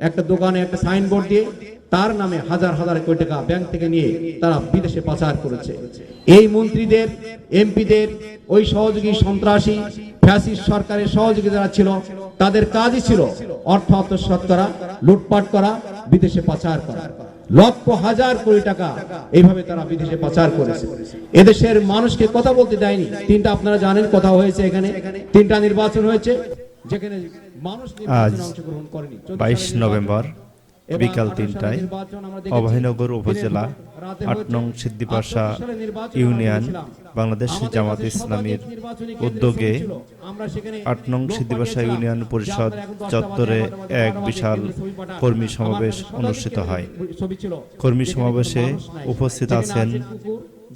একটা দোকানে একটা সাইনবোর্ড দিয়ে তার নামে হাজার হাজার কোটি টাকা ব্যাংক থেকে নিয়ে তারা বিদেশে পাচার করেছে। এই মন্ত্রীদের, এমপিদের, ওই সহযোগী সন্ত্রাসী, ফ্যাসিস্ট সরকারের সহযোগী যারা ছিল, তাদের কাজই ছিল অর্থ আত্মসাৎ করা, লুটপাট করা, বিদেশে পাচার করা। লক্ষ হাজার কোটি টাকা এইভাবে তারা বিদেশে পাচার করেছে। এদেশের মানুষকে কথা বলতে দেয়নি। তিনটা আপনারা জানেন, কথা হয়েছে এখানে। তিনটা নির্বাচন হয়েছে। যেখানে আজ বাইশ নভেম্বর বিকাল তিনটায়। অভয়নগর উপজেলা আট নং সিদ্দিপাশা ইউনিয়ন। বাংলাদেশ জামাত ইসলামীর উদ্যোগে আট নং সিদ্দিপাশা ইউনিয়ন পরিষদ চত্বরে এক বিশাল। কর্মী সমাবেশ অনুষ্ঠিত হয় কর্মী সমাবেশে। উপস্থিত আছেন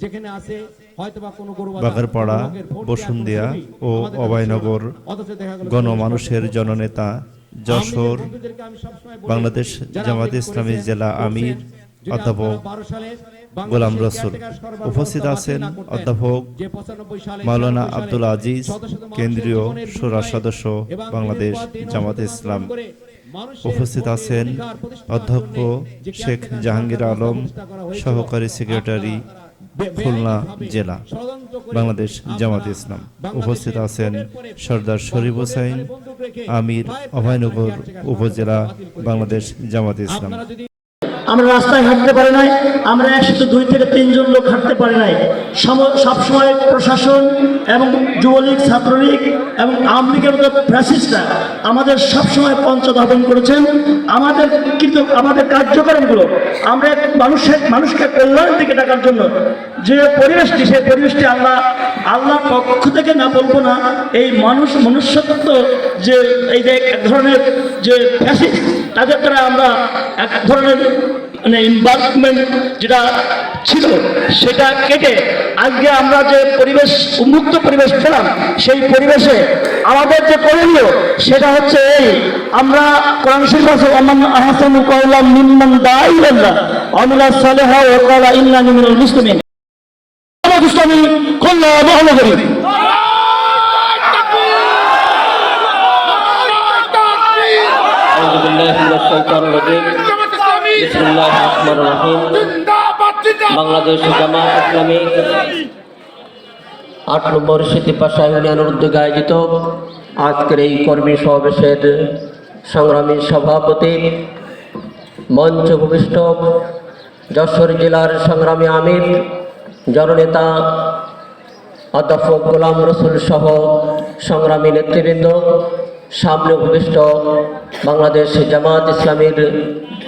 যেখানে আছে হয়তোবা কোনো গরু বাগারপাড়া, বসুন্ধিয়া ও অভয়নগর গণমানুষের জননেতা যশোর বাংলাদেশ জামাত ইসলামী জেলা আমির অধ্যাপক আপনারা 12 সালে বাংলাদেশের গোলাম রসুল উপস্থিত আছেন অধ্যাপক যে 95 সালে, মাওলানা আব্দুল আজিজ কেন্দ্রীয় সুরা সদস্য বাংলাদেশ জামাত ইসলাম। উপস্থিত আছেন অধ্যক্ষ শেখ জাহাঙ্গীর আলম সহকারী সেক্রেটারি খুলনা জেলা, বাংলাদেশ জামাত ইসলাম। উপস্থিত আছেন সর্দার শরীফ হোসাইন, আমির অভয়নগর উপজেলা, বাংলাদেশ জামাত ইসলাম। আমরা রাস্তায় হাঁটতে পারি নাই, আমরা একসাথে দুই থেকে তিনজন লোক হাঁটতে পারি নাই। সম- সবসময় প্রশাসন এবং যুবলীগ, ছাত্রলীগ এবং আওয়ামী লীগের মতো ফ্যাসিস্টরা আমাদের সবসময় পঞ্চধাবন করেছেন। আমাদের কিন্তু আমাদের কার্যক্রমগুলো, আমরা মানুষের, মানুষকে কল্যাণের দিকে ডাকার জন্য যে পরিবেশটি, সেই পরিবেশটি আল্লাহ, আল্লাহর পক্ষ থেকে না বলব না, এই মানুষ, মনুষ্যত্ব যে, এই যে এক ধরনের যে ফ্যাসিস্ট তাদের দ্বারা আমরা এক ধরনের মানে ইনভারমেন্ট যেটা ছিল, সেটা কেটে আজকে আমরা যে পরিবেশ, উন্মুক্ত পরিবেশ পেলাম, সেই পরিবেশে আমাদের যে করণীয়, সেটা হচ্ছে এই। আমরা কোরআন শরীফ আছে কল্যাণ আট নম্বর সিদ্ধিপাশা ইউনিয়নের উদ্যোগে আয়োজিত আজকের এই কর্মী সমাবেশের সংগ্রামী সভাপতি মঞ্চ ভূমিষ্ঠ যশোর জেলার সংগ্রামী আমির, জননেতা অধ্যাপক গোলাম রসুল সহ সংগ্রামী নেতৃবৃন্দ সামনে ভূমিষ্ঠ বাংলাদেশ জামাত ইসলামীর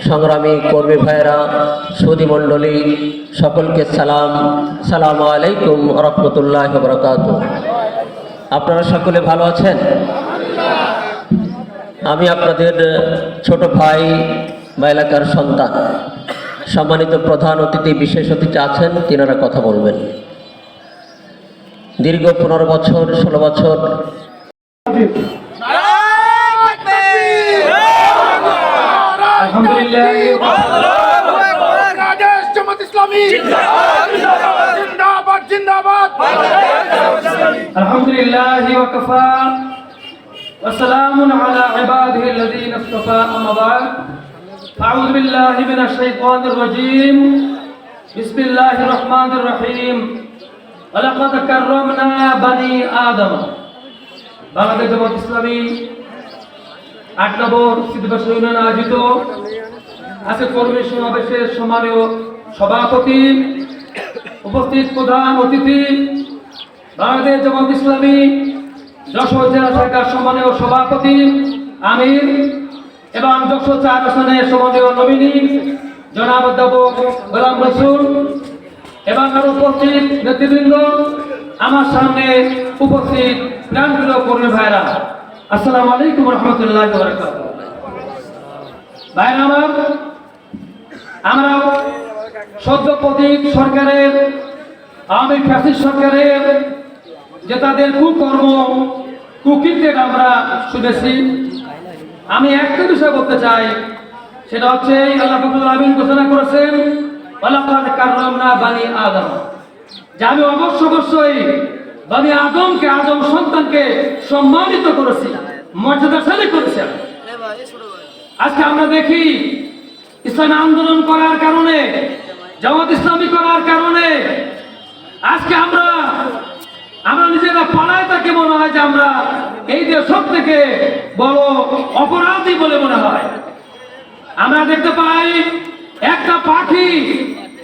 সংগ্রামী কর্মী ভাইয়েরা সুদী মণ্ডলী, সকলকে সালাম। সালাম আলাইকুম রহমতুল্লাহ বরকাত আপনারা সকলে ভালো আছেন? আমি আপনাদের ছোট ভাই বা এলাকার সন্তান। সম্মানিত প্রধান অতিথি, বিশেষ অতিথি আছেন, তিনারা কথা বলবেন। দীর্ঘ পনেরো বছর, ষোলো বছর বাংলাদেশ জামাত ইসলামী জিন্দাবাদ জিন্দাবাদ الحمد لله وكفى وسلام على عباده الذين اصطفى أما بعد أعوذ بالله من الشيطان الرجيم بسم الله الرحمن الرحيم ولقد كرمنا بني آدم বাংলাদেশ জামাত ইসলামী আট নম্বর সিদ্ধিবাস ইউনিয়ন আয়োজিত আজকে কর্মী সমাবেশের সম্মানীয় সভাপতি, উপস্থিত প্রধান অতিথি, বাংলাদেশ জামাত ইসলামী, যশোর জেলা শাখার সম্মানীয় সভাপতি, আমির এবং যশোর চার আসনের সম্মানীয় নমিনী জনাব অধ্যাপক গোলাম রসুল এবং আরও উপস্থিত নেতৃবৃন্দ, আমার সামনে উপস্থিত প্রাণপ্রিয় কর্মী ভাইরা আসসালামু আলাইকুম রহমতুল্লাহ ভাইরা আমার আমরা সদ্য প্রতীক সরকারের আওয়ামী ফ্যাসিস্ট সরকারের যে তাদের কুকর্ম কুকীর্তির আমরা শুনেছি আমি একটা বিষয় বলতে চাই, সেটা হচ্ছে আল্লাহ ফাকুল আমিন ঘোষণা করেছেন আল্লাহ বানি আদম যে আমি অবশ্য অবশ্যই বানি আদমকে, আদম সন্তানকে সম্মানিত করেছি মর্যাদাশালী করেছি। আজকে আমরা দেখি ইসলামী আন্দোলন করার কারণে, জামাত ইসলামী করার কারণে, আজকে আমরা আমরা নিজেরা পালায় তাকে মনে হয় যে আমরা এই যে সব থেকে বড় অপরাধী বলে মনে হয়। আমরা দেখতে পাই, একটা পাখি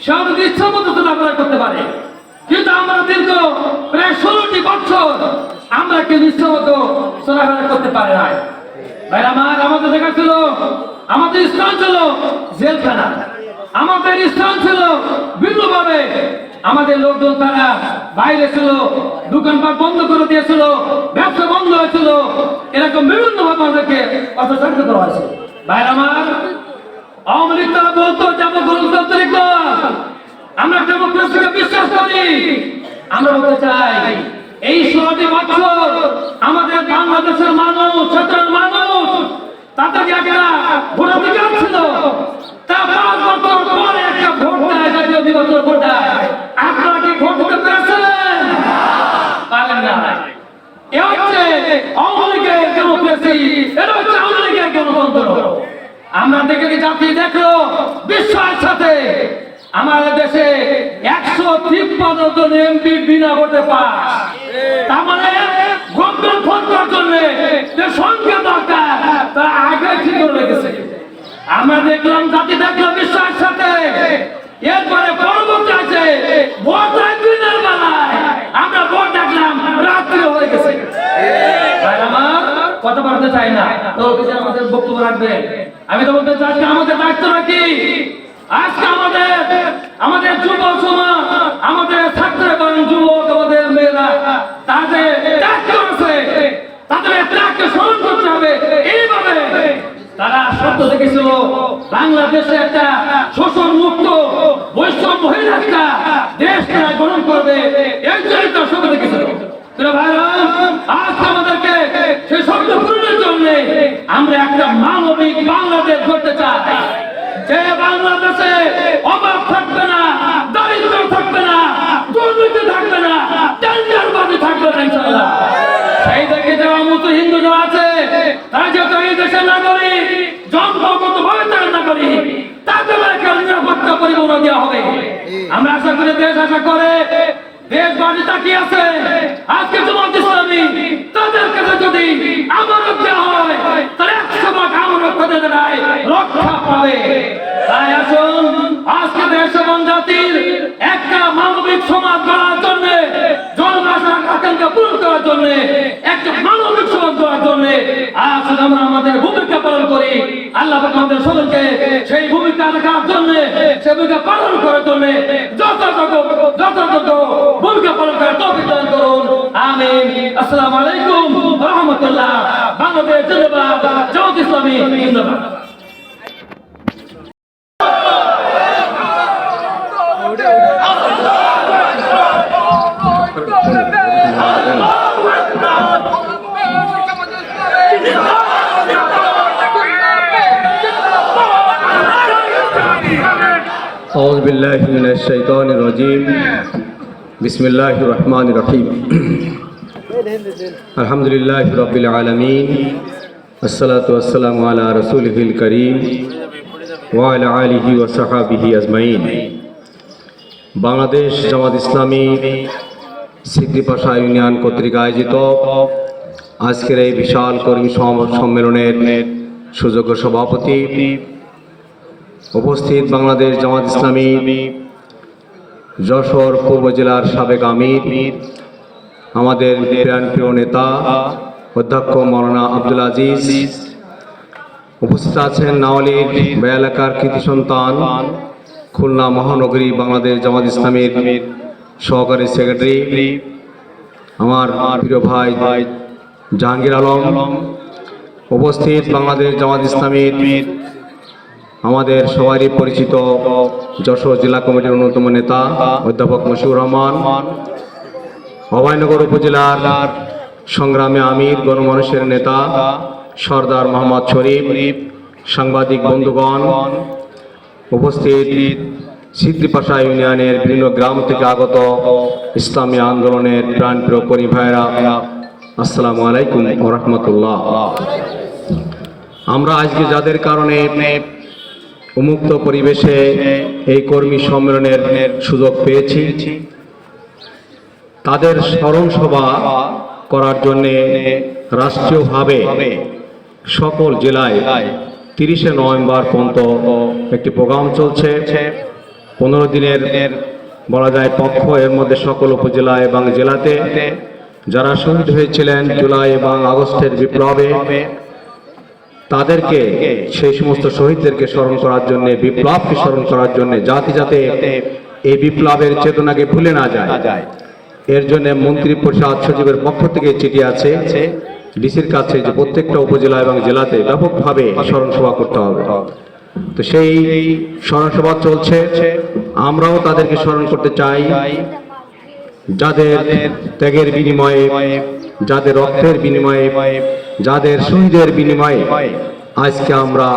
সব ইচ্ছা মতো চলাফেরা করতে পারে। কিন্তু আমরা দীর্ঘ প্রায় ষোলোটি বছর আমরা কেউ ইচ্ছা মতো চলাফেরা করতে পারে না ভাই আমার, আমাদের দেখা ছিল আমাদের স্থান ছিল জেলখানা। আমাদের স্থান ছিল ভিন্নভাবে। আমাদের লোকজন তারা বাইরে ছিল, দোকানপাট বন্ধ করে দিয়েছিল, ব্যবসা বন্ধ হয়েছিল। এরকম বিভিন্ন ভাবে আমাদেরকে অত্যাচার করা হয়েছে। ভাই আমার, আওয়ামী বলতো যে আমরা গণতান্ত্রিক আমরা ডেমোক্রেসিকে বিশ্বাস করি। আমরা বলতে চাই, এই ষোলোটি বছর আমাদের বাংলাদেশের মানুষ, সাধারণ মানুষ তাদেরকে একটা ভোটাধিকার ছিল তা পাঁচ বছর পরে একটা ভোট দেয়, জাতীয় নির্বাচন ভোট দেয়। আপনারা কি ভোট দিতে পেরেছেন পারেন না। এ হচ্ছে আওয়ামী লীগের ডেমোক্রেসি, এটা হচ্ছে আওয়ামী লীগের গণতন্ত্র। আমরা দেখে জাতি দেখল? বিশ্বাস সাথে আমাদের দেশে একশো তিপ্পান্ন জন এমপি বিনা ভোটে পাস। তার মানে গভর্নমেন্ট ফোন করার জন্য যে সংখ্যা দরকার, তা আগে ঠিক করে রেখেছে। আমরা দেখলাম, জাতি দেখল বিশ্বাস সাথে। এরপরে পরবর্তী আছে ভোট দিনের বেলায়। আমরা ভোট দেখলাম, রাত্রে হয়ে গেছে। আমার কথা বলতে চাই না। তো আমাদের বক্তব্য রাখবেন। আমি তো বলতে চাই আমাদের দায়িত্ব নাকি? আজকে আমাদের আমাদের যুব সমাজ, আমাদের ছাত্র এবং যুবক, আমাদের মেয়েরা তাদের স্মরণ করতে হবে। এইভাবে তারা একটা শোষণ মুক্ত বৈষম্যহীন একটা আজকে আমাদেরকে সেই শব্দ পূরণের জন্য আমরা একটা মানবিক বাংলাদেশ করতে চাই। যে বাংলাদেশে অভাব থাকবে না, দারিদ্র থাকবে না, দুর্নীতি থাকবে না টেন্ডারবাজি থাকবে না ইনশাআল্লাহ। সেই দেখে যাওয়া মতো হিন্দু যারা আছে, তারা যেহেতু এই দেশের নাগরিক, জন্মগত ভাবে তারা নাগরিক, তাদের একটা নিরাপত্তা পরিবহন দেওয়া হবে। আমরা আশা করি দেশ আশা করে, দেশ বাড়ি তাকিয়ে আছে। আজকে জমাত ইসলামী, তাদের কাছে যদি দেওয়া হয়, তাহলে একশো ভাগ আমানত তাদের দ্বারাই রক্ষা জন্য আমাদের ভূমিকা পালন করার জন্য যথাযথ যথাযথ ভূমিকা পালন করার তৌফিক আসসালামু আলাইকুম রাহমাতুল্লাহ। বাংলাদেশ জিন্দাবাদ। জামাত ইসলামী জিন্দাবাদ। بالله من الشيطان الرجيم بسم الله الرحمن الرحيم الحمد لله رب العالمين الصلاة والسلام على رسوله الكريم وعلى آله وصحابه أجمعين বাংলাদেশ জামাত ইসলামী সিদ্দিপাশা ইউনিয়ন কর্তৃক আয়োজিত আজকের এই বিশাল কর্মী সম- সম্মেলনের সুযোগ্য সভাপতি উপস্থিত বাংলাদেশ জামাত ইসলামী, যশোর পূর্ব জেলার সাবেক আমির, আমাদের প্রিয় নেতা, অধ্যক্ষ মৌলানা আব্দুল আজিজ, উপস্থিত আছেন নাওয়ালির এলাকার কৃতি সন্তান, খুলনা মহানগরী বাংলাদেশ জামাত ইসলামীর সহকারী সেক্রেটারি, আমার প্রিয় ভাই জাহাঙ্গীর আলম, উপস্থিত বাংলাদেশ জামাত ইসলামীর আমাদের সবারই পরিচিত যশোর জেলা কমিটির অন্যতম নেতা, অধ্যাপক মশিউর রহমান, অভয়নগর উপজেলার সংগ্রামে আমির, গণমানুষের নেতা, সর্দার মোহাম্মদ শরীফ, সাংবাদিক বন্ধুগণ, উপস্থিত সিদ্ধিপাশা ইউনিয়নের বিভিন্ন গ্রাম থেকে আগত ইসলামী আন্দোলনের প্রাণপ্রিয় পরিভাইরা আসসালামু আলাইকুম রহমতুল্লাহ। আমরা আজকে যাদের কারণে উন্মুক্ত পরিবেশে এই কর্মী সম্মেলনের সুযোগ পেয়েছি। তাদের স্মরণ সভা করার জন্য রাষ্ট্রীয়ভাবে সকল জেলায় তিরিশে নভেম্বর পর্যন্ত একটি প্রোগ্রাম চলছে। পনেরো দিনের বলা যায় পক্ষ, এর মধ্যে সকল উপজেলা এবং জেলাতে যারা শহীদ হয়েছিলেন জুলাই এবং আগস্টের বিপ্লবে তাদেরকে সেই সমস্ত শহীদদেরকে স্মরণ করার জন্য বিপ্লবকে স্মরণ করার জন্য জাতি যাতে এই বিপ্লবের চেতনাকে ভুলে না যায়। এর জন্য মন্ত্রী পরিষদ সচিবের পক্ষ থেকে চিঠি আছে। ডিসির কাছে যে প্রত্যেকটা উপজেলা এবং জেলাতে ব্যাপকভাবে স্মরণ সভা করতে হবে। তো সেই স্মরণ সভা চলছে। আমরাও তাদেরকে স্মরণ করতে চাই। যাদের ত্যাগের বিনিময়ে যাদের রক্তের বিনিময়ে যাদের শহীদের বিনিময়ে আজকে আমরা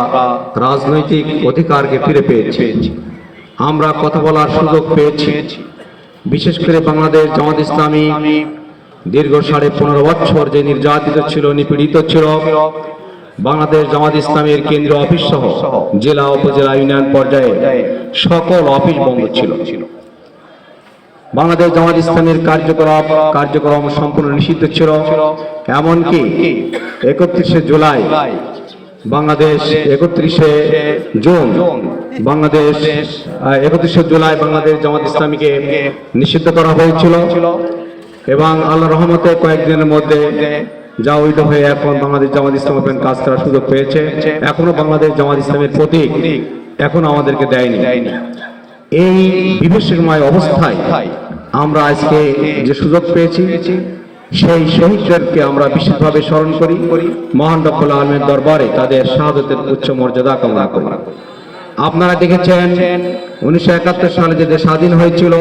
রাজনৈতিক অধিকারকে ফিরে পেয়েছি। আমরা কথা বলার সুযোগ পেয়েছি। বিশেষ করে বাংলাদেশ জামাত ইসলামী দীর্ঘ সাড়ে পনেরো বছর যে নির্যাতিত ছিল, নিপীড়িত ছিল, বাংলাদেশ জামাত ইসলামের কেন্দ্রীয় অফিস সহ জেলা, উপজেলা, ইউনিয়ন পর্যায়ে সকল অফিস বন্ধ ছিল। বাংলাদেশ জামাত ইসলামের কার্যকলাপ, কার্যক্রম সম্পূর্ণ নিষিদ্ধ ছিল। এমনকি একত্রিশে জুলাই, বাংলাদেশ একত্রিশে জুন, বাংলাদেশ একত্রিশে জুলাই বাংলাদেশ জামাত ইসলামীকে নিষিদ্ধ করা হয়েছিল। এবং আল্লাহ রহমতে কয়েকদিনের মধ্যে যা ওইটা হয়ে এখন বাংলাদেশ জামাত ইসলাম কাজ করার সুযোগ পেয়েছে। এখনও বাংলাদেশ জামাত ইসলামের প্রতীক এখনও আমাদেরকে দেয়নি। এই বিভীষণময় অবস্থায় আমরা আজকে যে সুযোগ পেয়েছি, সেই শহীদদেরকে আমরা বিশেষভাবে স্মরণ করি। মহান রব্বুল আলমের দরবারে তাদের শাহাদতের উচ্চ মর্যাদা কামনা করি। আপনারা দেখেছেন, উনিশশো একাত্তর সালে যে স্বাধীন হয়েছিল,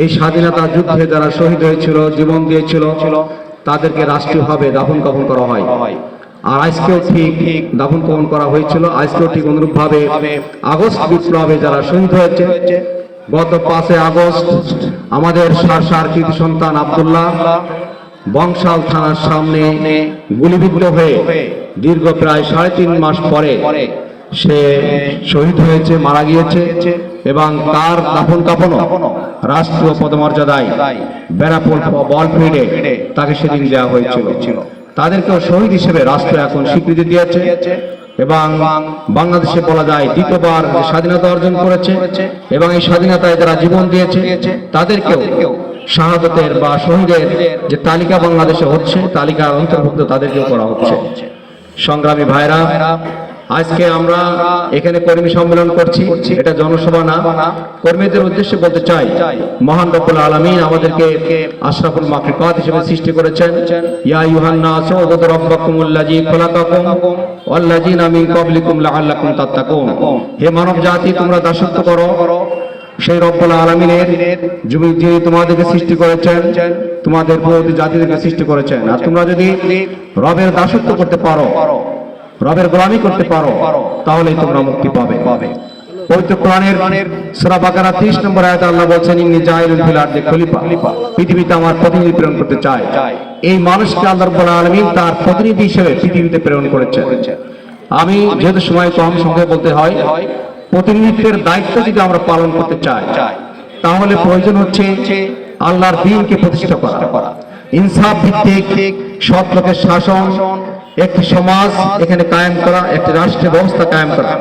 এই স্বাধীনতা যুদ্ধে যারা শহীদ হয়েছিল, জীবন দিয়েছিল, তাদেরকে রাষ্ট্রীয়ভাবে দাফন কাফন করা হয়। আর আজকেও ঠিক দাফন কাফন করা হয়েছিল। আজকেও ঠিক অনুরূপ ভাবে আগস্ট বিপ্লবে যারা শহীদ হয়েছে গত পাঁচে আগস্ট আমাদের সার সার কৃতি সন্তান আবদুল্লাহ বংশাল থানার সামনে গুলিবিদ্ধ হয়ে দীর্ঘ প্রায় সাড়ে তিন মাস পরে সে শহীদ হয়েছে, মারা গিয়েছে এবং তার দাফন কাফনও রাষ্ট্রীয় পদমর্যাদায় বেড়াপোল বল ফিল্ডে তাকে সেদিন দেওয়া হয়েছিল। তাদেরকেও শহীদ হিসেবে রাষ্ট্র এখন স্বীকৃতি দিয়েছে। এবং বাংলাদেশে বলা যায় দ্বিতীয়বার স্বাধীনতা অর্জন করেছে এবং এই স্বাধীনতায় যারা জীবন দিয়েছে, তাদেরকেও শাহাদতের বা শহীদের যে তালিকা বাংলাদেশে হচ্ছে তালিকা অন্তর্ভুক্ত তাদেরকেও করা হচ্ছে। সংগ্রামী ভাইরা আজকে আমরা এখানে কর্মী সম্মেলন করছি, এটা জনসভা না। কর্মীদের উদ্দেশ্যে বলতে চাই, মহান রব্বুল আলামিন আমাদেরকে আশরাফুল মাখলুকাত হিসেবে সৃষ্টি করেছেন। ইয়া আইয়ুহান নাস উবুদু রাব্বাকুমুল্লাযী খলাকাকুম, ওয়াল্লাযীনা মিন ক্বাবলিকুম লাআল্লাকুম তাত্তাকুন। হে মানব জাতি, তোমরা দাসত্ব করো। সেই রব্বুল আলমিনের যিনি তোমাদেরকে সৃষ্টি করেছেন, তোমাদের পূর্ববর্তী জাতিদেরকে সৃষ্টি করেছেন। আর তোমরা যদি রবের দাসত্ব করতে পারো রবের গোলামি করতে পারো তাহলেই তোমরা মুক্তি পাবে। পবিত্র কোরআনের সূরা বাকারা 30 নম্বর আয়াতে আল্লাহ বলছেন ইন্নী ফিল আরদি খলিফা। পৃথিবীতে আমার প্রতিনিধি প্রেরণ করতে চায়। এই মানুষকে আল্লাহ রাব্বুল আলামিন তার প্রতিনিধি হিসেবে পৃথিবীতে প্রেরণ করেছেন। আমি যেহেতু সময় কম বলতে হয় প্রতিনিধিত্বের দায়িত্ব যদি আমরা পালন করতে চাই তাহলে প্রয়োজন হচ্ছে আল্লাহর দিনকে প্রতিষ্ঠা করা। ইনসাফ ভিত্তিক সৎ লোকের শাসন একটি সমাজ এখানে কায়েম করা, একটি রাষ্ট্রের ব্যবস্থা কায়েম করা।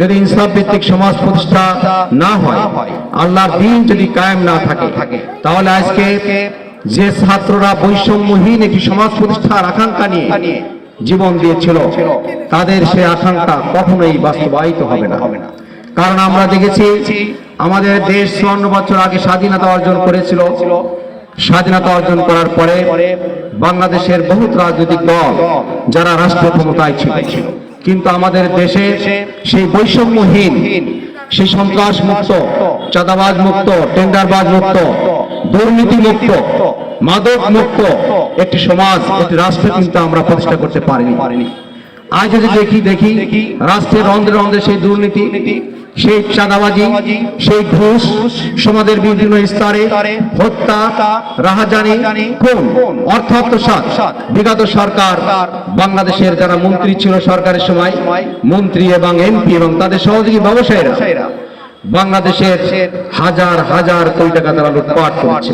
যদি ইনসাফ ভিত্তিক সমাজ প্রতিষ্ঠা না হয়, আল্লাহর দিন যদি কায়েম না থাকে, তাহলে আজকে যে ছাত্ররা বৈষম্যহীন একটি সমাজ প্রতিষ্ঠার আকাঙ্ক্ষা নিয়ে জীবন দিয়েছিল, তাদের সে আকাঙ্ক্ষা কখনোই বাস্তবায়িত হবে না। কারণ আমরা দেখেছি, আমাদের দেশ চুয়ান্ন বছর আগে স্বাধীনতা অর্জন করেছিল স্বাধীনতা অর্জন করার পরে বাংলাদেশের বহুত রাজনৈতিক দল যারা রাষ্ট্র ক্ষমতায় ছিল। কিন্তু আমাদের দেশে সেই বৈষম্যহীন, সেই সন্ত্রাস মুক্ত চাঁদাবাজ মুক্ত টেন্ডারবাজ মুক্ত দুর্নীতি মুক্ত মাদক মুক্ত একটি সমাজ, একটি রাষ্ট্র কিন্তু আমরা প্রতিষ্ঠা করতে পারিনি। আজ যদি দেখি দেখি রাষ্ট্রের রন্ধ্রে রন্ধ্রে সেই দুর্নীতি সেই চাঁদাবাজি সেই ঘুষ সমাজের বিভিন্ন স্তরে হত্যা রাহাজানি কোন অর্থ বিগত সরকার বাংলাদেশের যারা মন্ত্রী ছিল সরকারের সময় মন্ত্রী এবং এমপি এবং তাদের সহযোগী ব্যবসায়ীরা বাংলাদেশের হাজার হাজার কোটি টাকা তারা লুটপাট করেছে।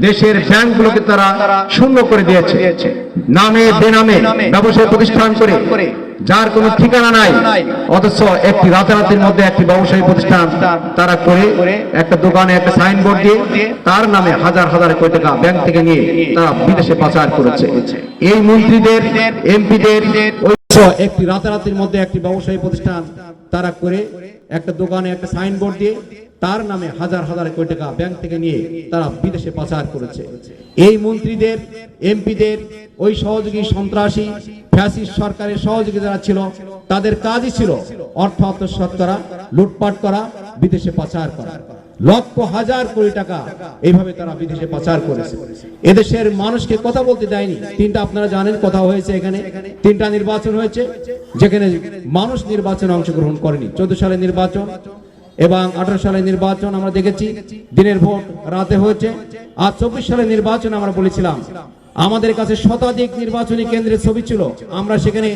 দেশের ব্যাংকগুলোকে তারা শূন্য করে দিয়েছে। নামে বেনামে ব্যবসায় প্রতিষ্ঠান করে যার কোনো ঠিকানা নাই অথচ একটি রাতারাতির মধ্যে একটি ব্যবসায়ী প্রতিষ্ঠান তারা করে একটা দোকানে একটা সাইনবোর্ড দিয়ে তার নামে হাজার হাজার কোটি টাকা ব্যাংক থেকে নিয়ে তারা বিদেশে পাচার করেছে। এই মন্ত্রীদের এমপিদের একটি রাতারাতির মধ্যে একটি ব্যবসায়ী প্রতিষ্ঠান তারা করে একটা দোকানে একটা সাইনবোর্ড দিয়ে তার নামে হাজার হাজার কোটি টাকা ব্যাংক থেকে নিয়ে তারা বিদেশে পাচার করেছে। এই মন্ত্রীদের, এমপিদের, ওই সহযোগী সন্ত্রাসী, ফ্যাসিস্ট সরকারের সহযোগী যারা ছিল, তাদের কাজই ছিল অর্থ আত্মসাৎ করা, লুটপাট করা, বিদেশে পাচার করা। লক্ষ হাজার কোটি টাকা এইভাবে তারা বিদেশে পাচার করেছে। এদেশের মানুষকে কথা বলতে দেয়নি। তিনটা আপনারা জানেন, কথা হয়েছে এখানে। তিনটা নির্বাচন হয়েছে, যেখানে মানুষ নির্বাচনে অংশগ্রহণ করেনি। চোদ্দ সালে নির্বাচন এবং আঠারো সালে নির্বাচন আমরা দেখেছি, দিনের ভোট রাতে হয়েছে, আর চব্বিশ সালে নির্বাচন আমরা বলেছিলাম। আমাদের কাছে শতাধিক নির্বাচনী কেন্দ্রের ছবি ছিল, আমরা সেখানে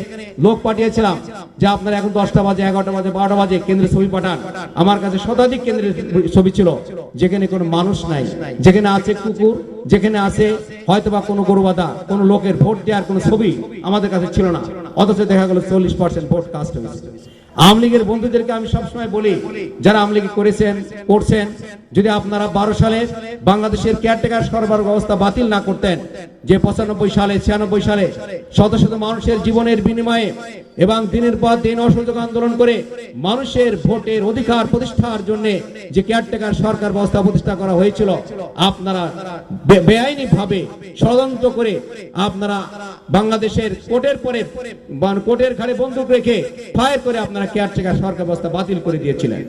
লোক পাঠিয়েছিলাম যে আপনারা এখন দশটা বাজে, এগারোটা বাজে, বারোটা বাজে কেন্দ্রের ছবি পাঠান। আমার কাছে শতাধিক কেন্দ্রের ছবি ছিল, যেখানে কোনো মানুষ নাই, যেখানে আছে কুকুর, যেখানে আছে হয়তোবা কোনো গরুবাদা কোনো লোকের ভোট দেওয়ার কোনো ছবি আমাদের কাছে ছিল না। অথচ দেখা গেল চল্লিশ পার্সেন্ট ভোট কাস্ট হয়েছে। আওয়ামী লীগের বন্ধুদেরকে আমি সবসময় বলি, যারা আওয়ামী করেছেন, করছেন, যদি আপনারা বারো সালে বাংলাদেশের কেয়ারটেকার সরবরাহ ব্যবস্থা বাতিল না করতেন, যে পঁচানব্বই সালে, ছিয়ানব্বই সালে শত শত মানুষের জীবনের বিনিময়ে এবং দিনের পর দিন অসহযোগ আন্দোলন করে মানুষের ভোটের অধিকার প্রতিষ্ঠার জন্য যে কেয়ারটেকার সরকার ব্যবস্থা প্রতিষ্ঠা করা হয়েছিল, আপনারা বেআইনি ভাবে ষড়যন্ত্র করে আপনারা বাংলাদেশের কোর্টের পরে কোর্টের ঘাড়ে বন্দুক রেখে ফায়ার করে আপনারা কেয়ারটেকার সরকার ব্যবস্থা বাতিল করে দিয়েছিলেন।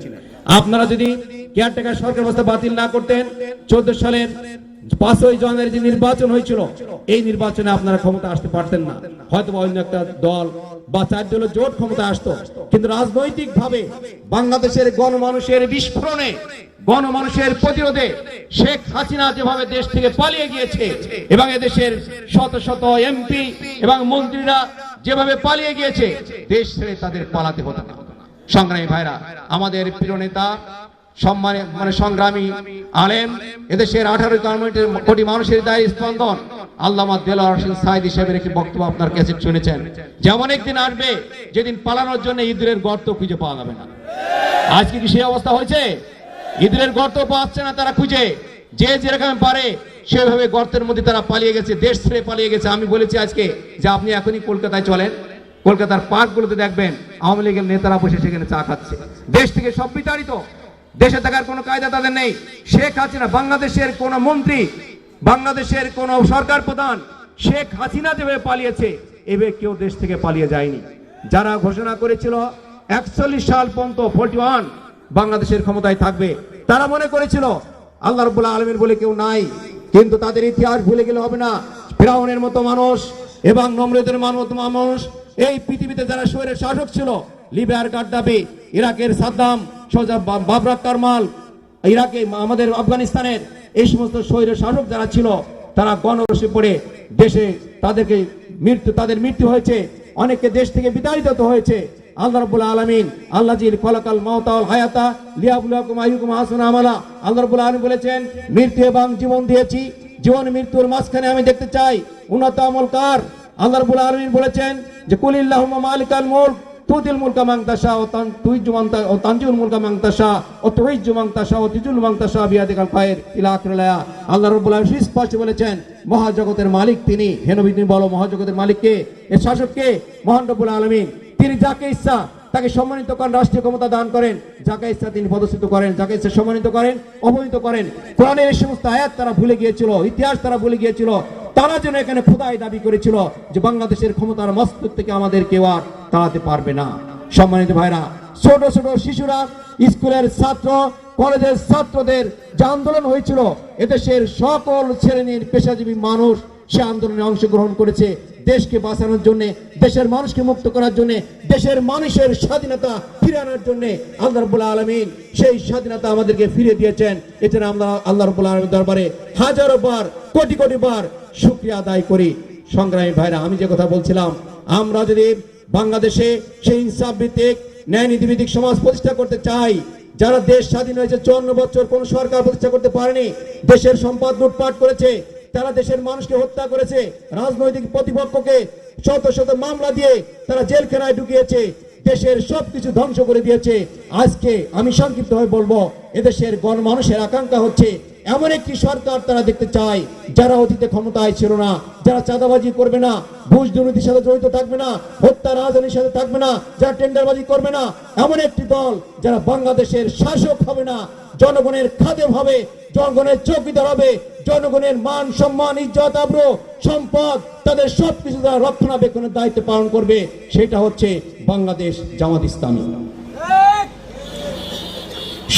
আপনারা যদি কেয়ারটেকার সরকার ব্যবস্থা বাতিল না করতেন, চোদ্দ সালের পাঁচই জানুয়ারি যে নির্বাচন হয়েছিল, এই নির্বাচনে আপনারা ক্ষমতা আসতে পারতেন না। হয়তো অন্য একটা দল বা চার দলের জোট ক্ষমতা আসতো। কিন্তু রাজনৈতিক ভাবে বাংলাদেশের গণমানুষের বিস্ফোরণে, গণমানুষের প্রতিরোধে শেখ হাসিনা যেভাবে দেশ থেকে পালিয়ে গিয়েছে এবং এদেশের শত শত এমপি এবং মন্ত্রীরা যেভাবে পালিয়ে গিয়েছে, দেশ ছেড়ে তাদের পালাতে হতো না। সংগ্রামী ভাইরা, আমাদের প্রিয় নেতা, সম্মানে মানে সংগ্রামী আলেম, এদেশের আঠারো কোটি মানুষের দায় স্পন্দন। আল্লামা হোসেন সাইদ একটি বক্তব্য আপনার কাছে শুনেছেন। যেমন একদিন আসবে, যেদিন পালানোর জন্য ইঁদুরের গর্ত খুঁজে পাওয়া যাবে না। আজকে কি সেই অবস্থা হয়েছে? ইঁদুরের গর্ত পাচ্ছে না তারা খুঁজে। যে যেরকম পারে, সেভাবে গর্তের মধ্যে তারা পালিয়ে গেছে, দেশ ছেড়ে পালিয়ে গেছে। আমি বলেছি আজকে যে আপনি এখনই কলকাতায় চলেন। কলকাতার পার্কগুলোতে দেখবেন, আওয়ামী লীগের নেতারা বসে সেখানে চা খাচ্ছে। দেশ থেকে সব বিতাড়িত। দেশে থাকার কোনো কায়দা তাদের নেই। শেখ হাসিনা, বাংলাদেশের কোন মন্ত্রী, বাংলাদেশের কোন সরকার প্রধান শেখ হাসিনা যেভাবে পালিয়েছে, এভাবে কেউ দেশ থেকে পালিয়ে যায়নি। যারা ঘোষণা করেছিল, একচল্লিশ সাল পর্যন্ত ফোর্টি বাংলাদেশের ক্ষমতায় থাকবে, তারা মনে করেছিল আল্লাহ রবুল্লাহ আলমের বলে কেউ নাই, কিন্তু তাদের ইতিহাস ভুলে গেলে হবে না। ফেরাউনের মতো মানুষ এবং নমরুদের মতো মানুষ। এই পৃথিবীতে যারা শহরের শাসক ছিল, লিবিয়ার গাদ্দাফি ইরাকের সাদ্দাম, সোজা বা- বাবরাক কারমাল ইরাকে, আমাদের আফগানিস্তানের এই সমস্ত শহরের শাসক যারা ছিল, তারা গণরসে পড়ে দেশে তাদেরকে মৃত্যু, তাদের মৃত্যু হয়েছে। অনেকে দেশ থেকে বিতাড়িত হয়েছে। আল্লাহ আলামিন আল্লাহ খলাকাল মাউতাল হায়াতা লিয়াবুলাকুম আইয়ুকুম আহসানু আমালা। বলেছেন, মৃত্যু এবং জীবন দিয়েছি। জীবন মৃত্যুর মাঝখানে আমি দেখতে চাই, উন্নত আমল কার? আলামিন বলেছেন যে, কুলিল্লাহুম্মা মালিকাল মুলক মুলকা ও তান ও তানজিউল মুলকা ও ও তুজুল স্পষ্ট বলেছেন, মহাজগতের মালিক তিনি। হে নবী, তুমি বলো মহাজগতের মালিককে এর শাসককে মহান আলামিন। তিনি যাকে ইচ্ছা তাকে সম্মানিত করেন, রাষ্ট্রীয় ক্ষমতা দান করেন, যাকে ইচ্ছা তিনি পদচ্যুত করেন, যাকে ইচ্ছা সম্মানিত করেন অবহিত করেন। কোরআনের এই সমস্ত আয়াত তারা ভুলে গিয়েছিল, ইতিহাস তারা ভুলে গিয়েছিল। তারা যেন এখানে খোদাই দাবি করেছিল যে বাংলাদেশের ক্ষমতার মস্তক থেকে আমাদের কেউ আর তাড়াতে পারবে না। সম্মানিত ভাইরা, ছোট ছোট শিশুরা, স্কুলের ছাত্র, কলেজের ছাত্রদের যে আন্দোলন হয়েছিল, এদেশের সকল শ্রেণির পেশাজীবী মানুষ সে আন্দোলনে অংশগ্রহণ করেছে দেশকে বাঁচানোর জন্য, দেশের মানুষকে মুক্ত করার জন্য, দেশের মানুষের স্বাধীনতা ফিরে আনার জন্য আল্লাহ রব্বুল আলমিন সেই স্বাধীনতা আমাদেরকে ফিরে দিয়েছেন। এছাড়া আমরা আল্লাহ রব্বুল আলমীর দরবারে হাজারো বার, কোটি কোটি বার শুক্রিয়া আদায় করি। সংগ্রামী ভাইরা, আমি যে কথা বলছিলাম, আমরা যদি বাংলাদেশে সেই ইনসাফ ভিত্তিক, ন্যায় নীতিভিত্তিক সমাজ প্রতিষ্ঠা করতে চাই, যারা দেশ স্বাধীন হয়েছে, চুয়ান্ন বছর কোন সরকার প্রতিষ্ঠা করতে পারেনি, দেশের সম্পদ লুটপাট করেছে তারা দেশের মানুষকে হত্যা করেছে। রাজনৈতিক প্রতিপক্ষকে শত শত মামলা দিয়ে তারা জেলখানায় ঢুকিয়েছে। দেশের সবকিছু ধ্বংস করে দিয়েছে। আজকে আমি সংক্ষিপ্ত হয়ে বলব, এদেশের গণমানুষের আকাঙ্ক্ষা হচ্ছে, এমন একটি সরকার তারা দেখতে চায়, যারা অতীতে ক্ষমতায় ছিল না, যারা চাঁদাবাজি করবে না ঘুষ দুর্নীতির সাথে জড়িত থাকবে না, হত্যা রাজনীতির সাথে থাকবে না, যারা টেন্ডারবাজি করবে না, এমন একটি দল যারা বাংলাদেশের শাসক হবে না জনগণের খাদেম হবে, জনগণের চৌকিদার হবে, জনগণের মান, সম্মান, ইজ্জত, আব্রু, সম্পদ, তাদের সবকিছু তারা রক্ষণাবেক্ষণের দায়িত্ব পালন করবে, সেটা হচ্ছে বাংলাদেশ জামাত ইসলামী।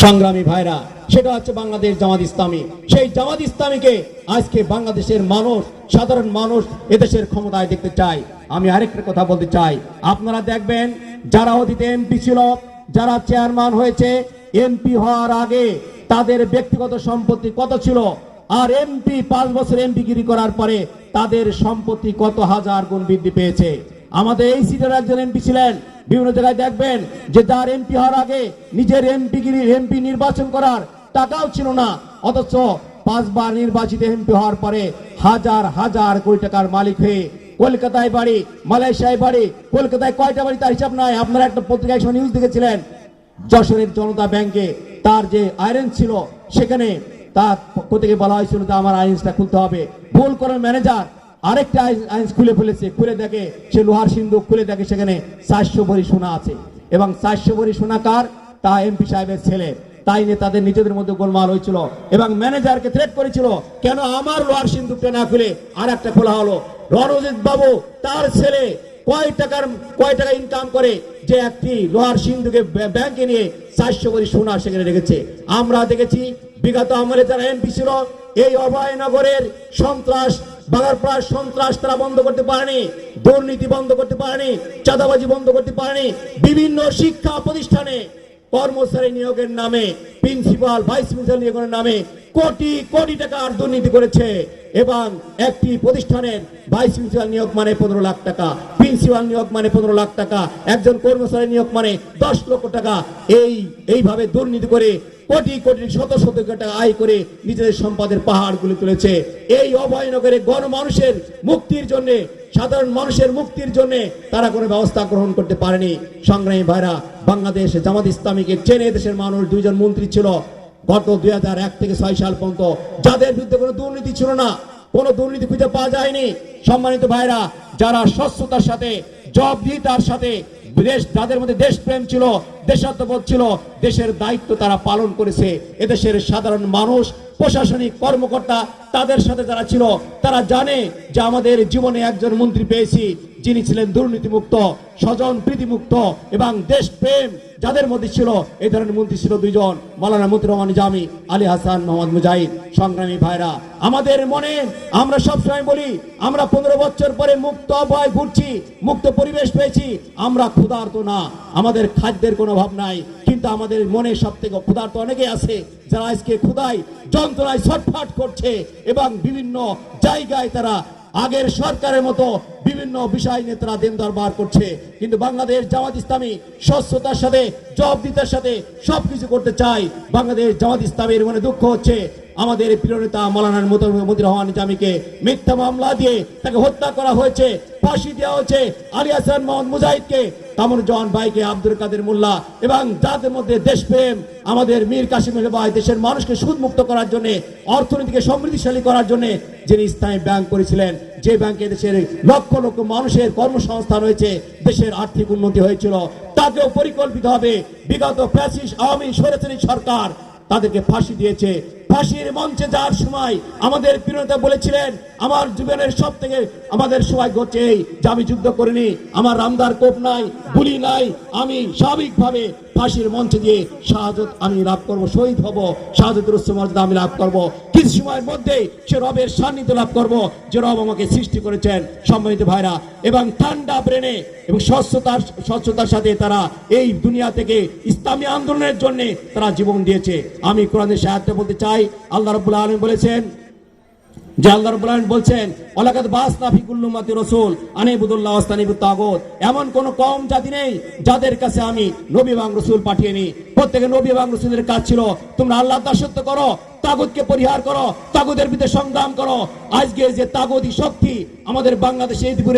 সংগ্রামী ভাইরা, সেটা হচ্ছে বাংলাদেশ জামাত ইসলামী। সেই জামাত ইসলামীকে আজকে বাংলাদেশের মানুষ, সাধারণ মানুষ এদেশের ক্ষমতায় দেখতে চায়। আমি আরেকটা কথা বলতে চাই, আপনারা দেখবেন, যারা অতীতে এমপি ছিল, যারা চেয়ারম্যান হয়েছে এমপি হওয়ার আগে তাদের ব্যক্তিগত সম্পত্তি কত ছিল? আর এমপি পাঁচ বছর এমপি গিরি করার পরে তাদের সম্পত্তি কত হাজার গুণ বৃদ্ধি পেয়েছে? আমাদের এই সিটের একজন এমপি ছিলেন। বিভিন্ন জায়গায় দেখবেন যে যার এমপি হওয়ার আগে নিজের এমপি এমপি নির্বাচন করার টাকাও ছিল না। অথচ পাঁচবার নির্বাচিত এমপি হওয়ার পরে হাজার হাজার কোটি টাকার মালিক হয়ে কলকাতায় বাড়ি, মালয়েশিয়ায় বাড়ি, কলকাতায় কয়টা বাড়ি তার হিসাব নাই। আপনারা একটা পত্রিকায় নিউজ দেখেছিলেন। যশোরের জনতা ব্যাংকে তার যে আয়রন ছিল, সেখানে তার পক্ষ থেকে বলা হয়েছিল যে আমার আইনসটা খুলতে হবে। ভুল করেন ম্যানেজার আরেকটা আইনস খুলে ফেলেছে, খুলে দেখে সে লোহার সিন্ধুক খুলে দেখে সেখানে চারশো ভরি সোনা আছে। এবং চারশো ভরি সোনা কার? তা এমপি সাহেবের ছেলে। তাই নিয়ে তাদের নিজেদের মধ্যে গোলমাল হয়েছিল এবং ম্যানেজারকে থ্রেট করেছিল, কেন আমার লোহার সিন্ধুকটা না খুলে আর একটা খোলা হলো? রণজিৎ বাবু, তার ছেলে কয় টাকার কয় টাকা ইনকাম করে? যে একটি লোহার সিন্ধুকে ব্যাংকে নিয়ে চারশো কোটি সোনা সেখানে রেখেছে। আমরা দেখেছি বিগত আমলে যারা এমপি ছিল, এই অভয়নগরের সন্ত্রাস, বাগারপাড়ার সন্ত্রাস তারা বন্ধ করতে পারেনি, দুর্নীতি বন্ধ করতে পারেনি, চাঁদাবাজি বন্ধ করতে পারেনি, বিভিন্ন শিক্ষা প্রতিষ্ঠানে কর্মচারী নিয়োগের নামে প্রিন্সিপাল ভাইস প্রিন্সিপাল নিয়োগের নামে কোটি কোটি টাকার দুর্নীতি করেছে। এবং একটি প্রতিষ্ঠানের ভাইস প্রিন্সিপাল নিয়োগ মানে পনেরো লাখ টাকা প্রিন্সিপাল নিয়োগ মানে পনেরো লাখ টাকা, একজন কর্মচারী নিয়োগ মানে দশ লক্ষ টাকা। এই, এইভাবে দুর্নীতি করে কোটি কোটি, শত শত টাকা আয় করে নিজেদের সম্পদের পাহাড়গুলি তুলেছে। এই অভয়নগরে গণমানুষের মুক্তির জন্য সাধারণ মানুষের মুক্তির জন্য তারা কোনো ব্যবস্থা গ্রহণ করতে পারেনি। সংগ্রামী ভাইরা, বাংলাদেশ জামাত ইসলামীকে চেনে দেশের মানুষ দুইজন মন্ত্রী ছিল। গত দুই থেকে ছয় সাল পর্যন্ত যাদের বিরুদ্ধে কোনো দুর্নীতি ছিল না, কোনো দুর্নীতি খুঁজে পাওয়া যায়নি। সম্মানিত ভাইরা, যারা স্বচ্ছতার সাথে, জবাবদিহিতার সাথে, দেশ যাদের মধ্যে দেশপ্রেম ছিল দেশাত্মবোধ ছিল, দেশের দায়িত্ব তারা পালন করেছে। এদেশের সাধারণ মানুষ, প্রশাসনিক কর্মকর্তা তাদের সাথে যারা ছিল, তারা জানে যে আমাদের জীবনে একজন মন্ত্রী পেয়েছি, যিনি ছিলেন দুর্নীতিমুক্ত, স্বজন প্রীতিমুক্ত এবং দেশপ্রেম যাদের মধ্যে ছিল এই ধরনের মন্ত্রী ছিল দুইজন মালানা মন্ত্রী রহমান জামি, আলী হাসান, মোহাম্মদ মুজাহিদ, সংগ্রামী ভাইরা। আমাদের মনে আমরা সবসময় বলি, আমরা পনেরো বছর পরে মুক্ত আবহাওয়ায় ঘুরছি মুক্ত পরিবেশ পেয়েছি, আমরা ক্ষুধার্ত না। আমাদের খাদ্যের কোনো অভাব নাই, কিন্তু আমাদের মনে সব থেকে ক্ষুধার্ত অনেকে আছে, যারা আজকে ক্ষুধায়, যন্ত্রণায় ছটফাট করছে এবং বিভিন্ন জায়গায় তারা আগের সরকারের মতো বিভিন্ন বিষয় নিয়ে তারা দিন দরবার করছে। কিন্তু বাংলাদেশ জামাত ইসলামী স্বচ্ছতার সাথে জবাবদিতার সাথে সবকিছু করতে চাই বাংলাদেশ জামাত ইসলামের মনে দুঃখ হচ্ছে আমাদের প্রিয় নেতা মৌলানা মতির রহমান জামিকে মিথ্যা মামলা দিয়ে তাকে হত্যা করা হয়েছে, ফাঁসি দেওয়া হয়েছে আলী হাসান মোহাম্মদ মুজাহিদকে। কামর জওয়ান ভাইকে আব্দুল কাদের মোল্লা এবং যাদের মধ্যে দেশপ্রেম, আমাদের মীর কাশিমের ভাই দেশের মানুষকে সুদমুক্ত করার জন্য, অর্থনীতিকে সমৃদ্ধিশালী করার জন্য যিনি ইসলামী ব্যাংক করেছিলেন, যে ব্যাংকে দেশের লক্ষ লক্ষ মানুষের কর্মসংস্থান হয়েছে দেশের আর্থিক উন্নতি হয়েছিল, তাকেও পরিকল্পিতভাবে বিগত ফ্যাসিস্ট আওয়ামী সরেছানি সরকার তাদেরকে ফাঁসি দিয়েছে। ফাঁসির মঞ্চে যাওয়ার সময় আমাদের প্রিয়তা বলেছিলেন, আমার জীবনের সব থেকে আমাদের সময় ঘটছে এই যে আমি যুদ্ধ করিনি, আমার রামদার কোপ নাই, গুলি নাই, আমি স্বাভাবিকভাবে ফাঁসির মঞ্চে দিয়ে শাহাদত আমি লাভ করব, শহীদ হব শাহাদতের উচ্চ মর্যাদা আমি লাভ করব। কিছু সময়ের মধ্যে সে রবের সান্নিধ্য লাভ করব, যে রব আমাকে সৃষ্টি করেছেন। সম্মানিত ভাইরা, এবং ঠান্ডা ব্রেনে এবং স্বচ্ছতার স্বচ্ছতার সাথে তারা এই দুনিয়া থেকে ইসলামী আন্দোলনের জন্য তারা জীবন দিয়েছে। আমি কোরআনের সাহায্য বলতে চাই আল্লাহ রবুল্লা আলম বলেছেন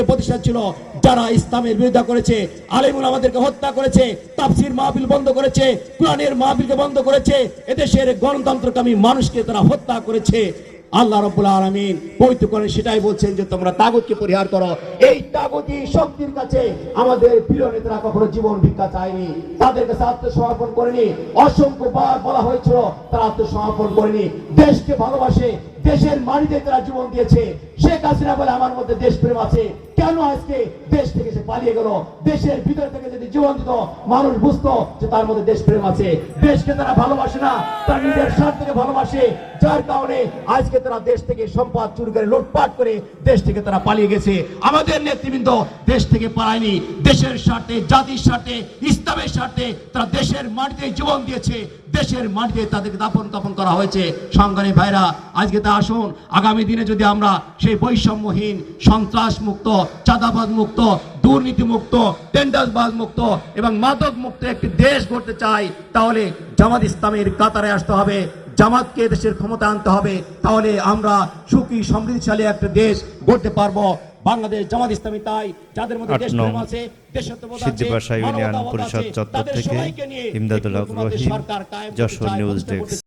প্রতিষ্ঠা ছিল, যারা ইসলামের বিরোধিতা করেছে, আলিমুল আমাদেরকে হত্যা করেছে বন্ধ করেছে, কোরআনের মাহফিলকে বন্ধ করেছে, এদেশের গণতন্ত্রকামী মানুষকে তারা হত্যা করেছে। আল্লাহ রব্বুল আলমিন পবিত্র করেন সেটাই বলছেন যে, তোমরা তাগুতকে পরিহার করো। এই তাগুতি শক্তির কাছে আমাদের প্রিয় নেতারা কখনো জীবন ভিক্ষা চায়নি। তাদের কাছে আত্মসমর্পণ করেনি। অসংখ্য বার বলা হয়েছিল, তারা আত্মসমর্পণ করেনি। দেশকে ভালোবাসে, দেশের মাটিতে তারা জীবন দিয়েছে। শেখ হাসিনা বলে আমার মধ্যে দেশপ্রেম আছে। কেন আজকে দেশ থেকে সে পালিয়ে গেল? দেশের ভিতর থেকে যদি জীবন দিত, মানুষ বুঝতো যে তার মধ্যে দেশপ্রেম আছে। দেশকে তারা ভালোবাসে না, তার নিজের স্বার্থকে ভালোবাসে। যার কারণে আজকে তারা দেশ থেকে সম্পদ চুরি করে, লুটপাট করে দেশ থেকে তারা পালিয়ে গেছে। আমাদের নেতৃবৃন্দ দেশ থেকে পালায়নি। দেশের স্বার্থে, জাতির স্বার্থে, ইসলামের স্বার্থে তারা দেশের মাটিতে জীবন দিয়েছে। দেশের মাটিতে তাদেরকে দাপন কাপন করা হয়েছে। সংগ্রামী ভাইরা, আজকে তা আসুন। আগামী দিনে যদি আমরা সেই বৈষম্যহীন সন্ত্রাস মুক্ত চাঁদাবাদ মুক্ত দুর্নীতি মুক্ত টেন্ডারবাজ মুক্ত এবং মাদক মুক্ত একটি দেশ গড়তে চাই, তাহলে জামাত ইসলামের কাতারে আসতে হবে, জামাতকে দেশের ক্ষমতা আনতে হবে, তাহলে আমরা সুখী, সমৃদ্ধশালী একটা দেশ গড়তে পারব। বাংলাদেশ জামাত ইসলামী তাই যাদের মধ্যে দেশ দেশপ্রেম নং আছে দেশত্ববোধ আছে ইউনিয়ন পরিষদ চত্বর থেকে ইমদাদুল হক রহিম, সরকার কায়েম যশোর নিউজ ডেস্ক।